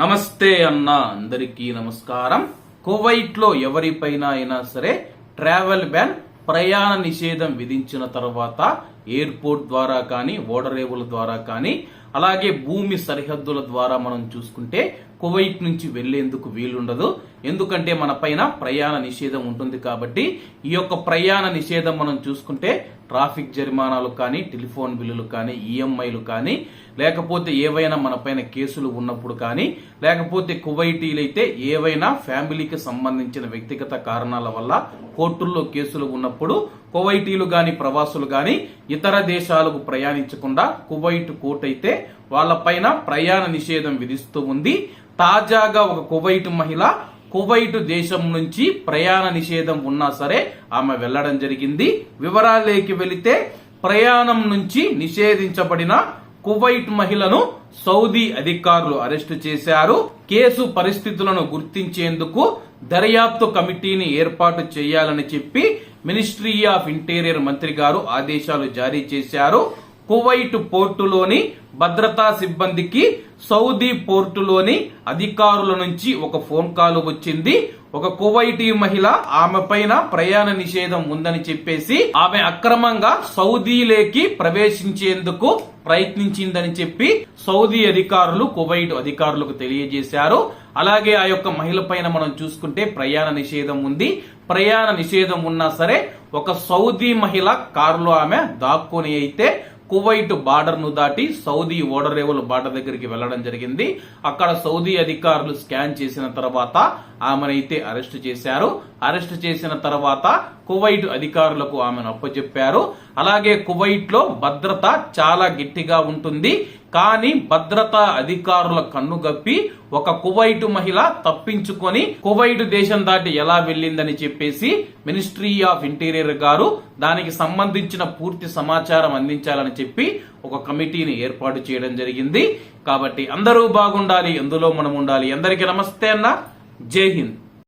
నమస్తే అన్న అందరికీ నమస్కారం. కువైట్లో ఎవరిపైన అయినా సరే ట్రావెల్ బ్యాన్ ప్రయాణ నిషేధం విధించిన తర్వాత ఎయిర్పోర్ట్ ద్వారా కానీ ఓడరేవుల ద్వారా కానీ అలాగే భూమి సరిహద్దుల ద్వారా మనం చూసుకుంటే కువైట్ నుంచి వెళ్ళేందుకు వీలుండదు. ఎందుకంటే మన పైన ప్రయాణ నిషేధం ఉంటుంది కాబట్టి ఈ యొక్క ప్రయాణ నిషేధం మనం చూసుకుంటే ట్రాఫిక్ జరిమానాలు కానీ టెలిఫోన్ బిల్లులు కానీ ఈఎంఐలు కానీ లేకపోతే ఏవైనా మన పైన కేసులు ఉన్నప్పుడు కానీ లేకపోతే కువైటీలైతే ఏవైనా ఫ్యామిలీకి సంబంధించిన వ్యక్తిగత కారణాల వల్ల కోర్టుల్లో కేసులు ఉన్నప్పుడు కువైటీలు కానీ ప్రవాసులు కానీ ఇతర దేశాలకు ప్రయాణించకుండా కువైట్ కోర్టు అయితే వాళ్ళపైన ప్రయాణ నిషేధం విధిస్తూ ఉంది. తాజాగా ఒక కువైట్ మహిళ కువైట్ దేశం నుంచి ప్రయాణ నిషేధం ఉన్నా సరే ఆమె వెళ్ళడం జరిగింది. వివరాలేకి వెళితే ప్రయాణం నుంచి నిషేధించబడిన కువైట్ మహిళను సౌదీ అధికారులు అరెస్టు చేశారు. కేసు పరిస్థితులను గుర్తించేందుకు దర్యాప్తు కమిటీని ఏర్పాటు చేయాలని చెప్పి మినిస్ట్రీ ఆఫ్ ఇంటీరియర్ మంత్రి గారు ఆదేశాలు జారీ చేశారు. కువైట్ పోర్టులోని భద్రతా సిబ్బందికి సౌదీ పోర్టులోని అధికారుల నుంచి ఒక ఫోన్ కాల్ వచ్చింది. ఒక కువైటీ మహిళ ఆమె పైన ప్రయాణ నిషేధం ఉందని చెప్పేసి ఆమె అక్రమంగా సౌదీలోకి ప్రవేశించేందుకు ప్రయత్నించిందని చెప్పి సౌదీ అధికారులు కువైట్ అధికారులకు తెలియజేశారు. అలాగే ఆ యొక్క మహిళ పైన మనం చూసుకుంటే ప్రయాణ నిషేధం ఉంది. ప్రయాణ నిషేధం ఉన్నా సరే ఒక సౌదీ మహిళ కారులో ఆమె దాక్కుని అయితే కువైట్ బార్డర్ను దాటి సౌదీ ఓడరేవుల బార్డర్ దగ్గరికి వెళ్ళడం జరిగింది. అక్కడ సౌదీ అధికారులు స్కాన్ చేసిన తర్వాత ఆమెనైతే అరెస్ట్ చేశారు. అరెస్ట్ చేసిన తర్వాత కువైట్ అధికారులకు ఆమెను అప్పచెప్పారు అలాగే కువైట్లో భద్రత చాలా గట్టిగా ఉంటుంది. కానీ భద్రతా అధికారుల కన్నుగప్పి ఒక కువైట్ మహిళ తప్పించుకొని కువైట్ దేశం దాటి ఎలా వెళ్ళిందని చెప్పేసి మినిస్ట్రీ ఆఫ్ ఇంటీరియర్ గారు దానికి సంబంధించిన పూర్తి సమాచారం అందించాలని చెప్పి ఒక కమిటీని ఏర్పాటు చేయడం జరిగింది. కాబట్టి అందరూ బాగుండాలి ఎందులో మనం ఉండాలి అందరికీ నమస్తే అన్న. జై హింద్.